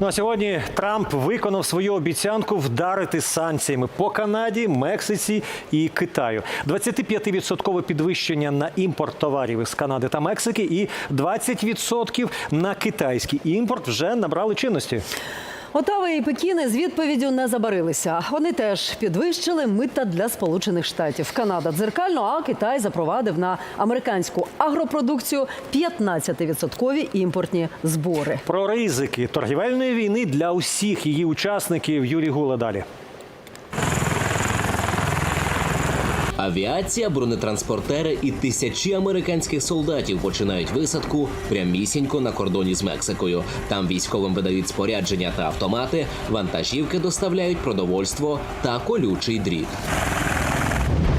Ну а сьогодні Трамп виконав свою обіцянку вдарити санкціями по Канаді, Мексиці і Китаю. 25% підвищення на імпорт товарів із Канади та Мексики і 20% на китайський імпорт вже набрали чинності. Отава і Пекіни з відповіддю не забарилися. Вони теж підвищили мита для Сполучених Штатів. Канада дзеркально, а Китай запровадив на американську агропродукцію 15% імпортні збори. Про ризики торгівельної війни для усіх її учасників Юрій Гула далі. Авіація, бронетранспортери і тисячі американських солдатів починають висадку прямісінько на кордоні з Мексикою. Там військовим видають спорядження та автомати, вантажівки доставляють продовольство та колючий дріт.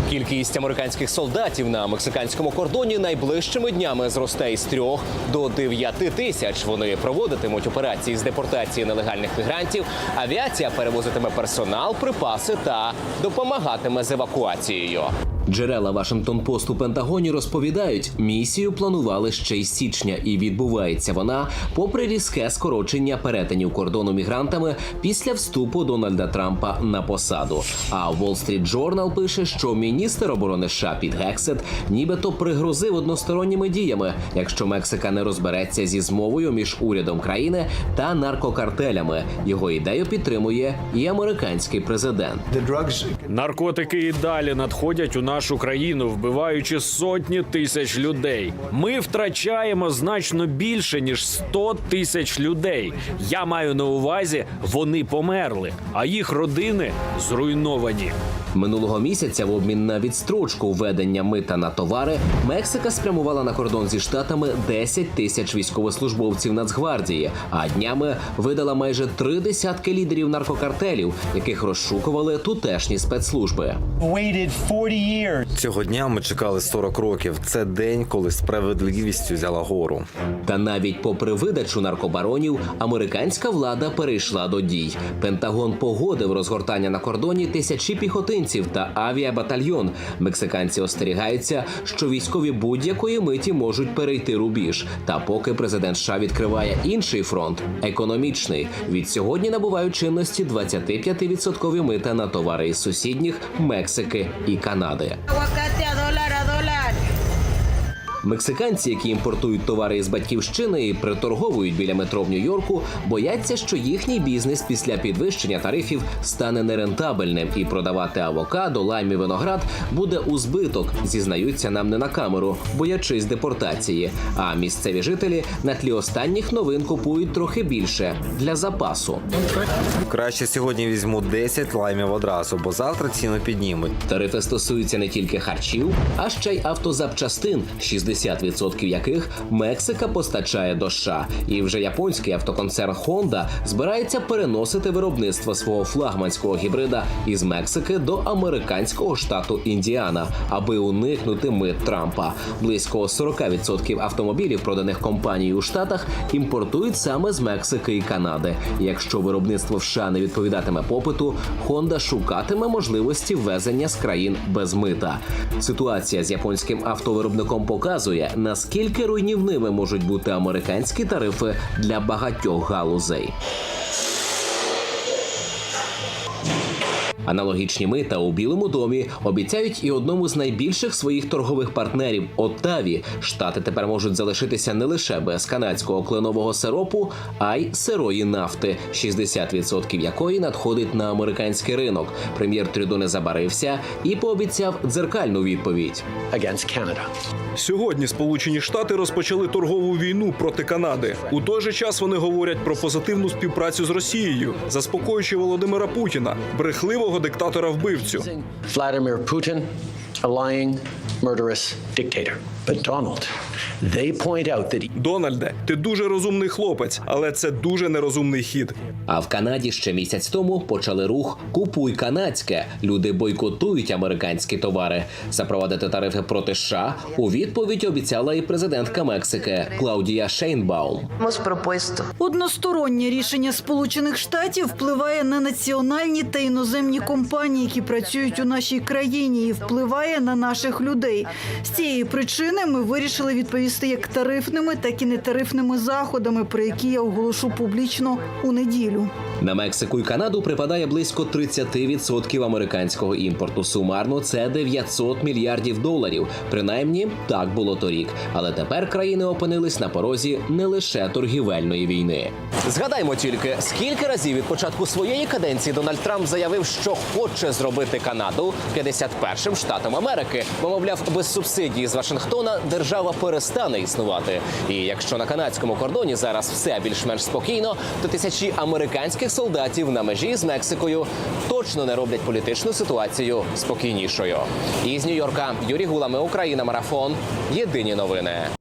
Кількість американських солдатів на мексиканському кордоні найближчими днями зросте із трьох до дев'яти тисяч. Вони проводитимуть операції з депортації нелегальних мігрантів. Авіація перевозитиме персонал, припаси та допомагатиме з евакуацією. Джерела Вашингтон Пост у Пентагоні розповідають, місію планували ще й січня, і відбувається вона попри різке скорочення перетинів кордону мігрантами після вступу Дональда Трампа на посаду. А Wall Street Journal пише, що міністр оборони США Піт Гексет нібито пригрозив односторонніми діями, якщо Мексика не розбереться зі змовою між урядом країни та наркокартелями. Його ідею підтримує і американський президент. Наркотики і далі надходять у нашу країну, вбиваючи сотні тисяч людей. Ми втрачаємо значно більше ніж 100 тисяч людей. Я маю на увазі, вони померли, а їх родини зруйновані. Минулого місяця в обмін на відстрочку введення мита на товари Мексика спрямувала на кордон зі штатами 10 тисяч військовослужбовців Нацгвардії, а днями видала майже три десятки лідерів наркокартелів, яких розшукували тутешні спецслужби. 40. Цього дня ми чекали 40 років. Це день, коли справедливість взяла гору. Та навіть попри видачу наркобаронів, американська влада перейшла до дій. Пентагон погодив розгортання на кордоні тисячі піхотинців та авіабатальйон. Мексиканці остерігаються, що військові будь-якої миті можуть перейти рубіж. Та поки президент США відкриває інший фронт економічний. Від сьогодні набувають чинності 25% мита на товари із сусідніх Мексики і Канади. Мексиканці, які імпортують товари із батьківщини і приторговують біля метро в Нью-Йорку, бояться, що їхній бізнес після підвищення тарифів стане нерентабельним і продавати авокадо, лайм і виноград буде у збиток. Зізнаються нам не на камеру, боячись депортації. А місцеві жителі на тлі останніх новин купують трохи більше для запасу. Краще сьогодні візьму 10 лаймів одразу, бо завтра ціну піднімуть. Тарифи стосуються не тільки харчів, а ще й автозапчастин, 60% яких Мексика постачає до США. І вже японський автоконцерн Honda збирається переносити виробництво свого флагманського гібрида із Мексики до американського штату Індіана, аби уникнути мит Трампа. Близько 40% автомобілів, проданих компанією у Штатах, імпортують саме з Мексики і Канади. Якщо виробництво в США не відповідатиме попиту, Honda шукатиме можливості ввезення з країн без мита. Ситуація з японським автовиробником показує, наскільки руйнівними можуть бути американські тарифи для багатьох галузей. Аналогічні мита у Білому домі обіцяють і одному з найбільших своїх торгових партнерів Оттаві. Штати тепер можуть залишитися не лише без канадського кленового сиропу, а й сирої нафти, 60% якої надходить на американський ринок. Прем'єр Трюдо не забарився і пообіцяв дзеркальну відповідь. against Canada. Сьогодні Сполучені Штати розпочали торгову війну проти Канади. У той же час вони говорять про позитивну співпрацю з Росією, заспокоюючи Володимира Путіна, брехливого диктатора вбивцю. Vladimir Putin, a lying, murderous dictator. But Donald, they point out that Дональде, ти дуже розумний хлопець, але це дуже нерозумний хід. А в Канаді ще місяць тому почали рух Купуй канадське. Люди бойкотують американські товари. Запровадити тарифи проти США у відповідь обіцяла і президентка Мексики Клаудія Шейнбаум. Одностороннє рішення Сполучених Штатів впливає на національні та іноземні компанії, які працюють у нашій країні, і впливає на наших людей. З цієї причини ми вирішили відповісти як тарифними, так і нетарифними заходами, про які я оголошу публічно у неділю. На Мексику і Канаду припадає близько 30% американського імпорту. Сумарно це 900 мільярдів доларів. Принаймні так було торік. Але тепер країни опинились на порозі не лише торгівельної війни. Згадаймо тільки, скільки разів від початку своєї каденції Дональд Трамп заявив, що хоче зробити Канаду 51-м штатом Америки, бо мовляв, без субсидії з Вашингтона держава перестане існувати. І якщо на канадському кордоні зараз все більш-менш спокійно, то тисячі американських солдатів на межі з Мексикою точно не роблять політичну ситуацію спокійнішою. Із Нью-Йорка Юрій Гулами, Україна, марафон. Єдині новини.